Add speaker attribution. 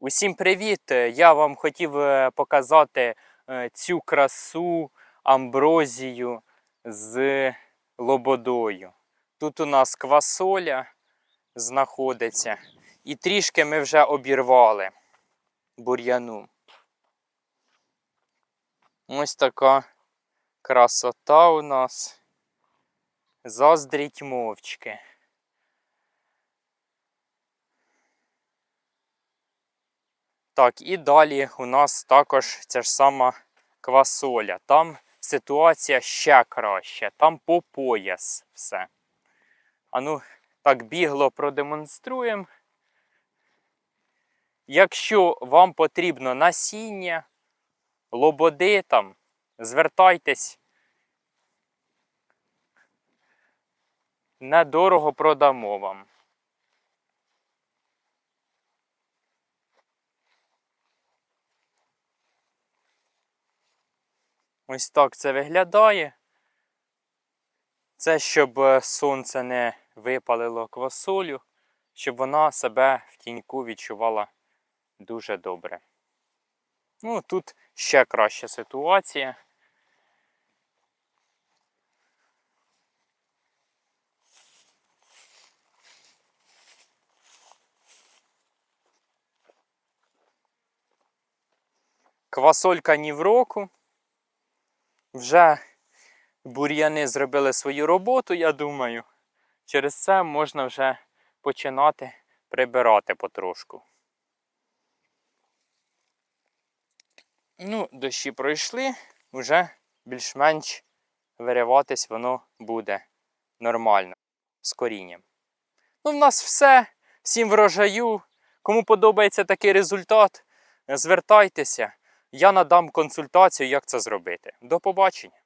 Speaker 1: Усім привіт! Я вам хотів е, показати е, цю красу амброзію з лободою. Тут у нас квасоля знаходиться, і трішки ми вже обірвали бур'яну. Ось така красота у нас. Заздріть мовчки. Так, і далі у нас також ця ж сама квасоля. Там ситуація ще краща, там по пояс все. А ну, так бігло продемонструємо. Якщо вам потрібно насіння, лободи там, звертайтесь. Недорого продамо вам. Ось так це виглядає. Це щоб е, сонце не випалило квасолю, щоб вона себе в тіньку відчувала дуже добре. Ну, тут ще краща ситуація. Квасолька ні в року. Вже бур'яни зробили свою роботу, я думаю. Через це можна вже починати прибирати потрошку. Ну, дощі пройшли, вже більш-менш вириватись воно буде нормально з корінням. Ну, в нас все. Всім врожаю. Кому подобається такий результат, звертайтеся. Я надам консультацію, як це зробити. До побачення!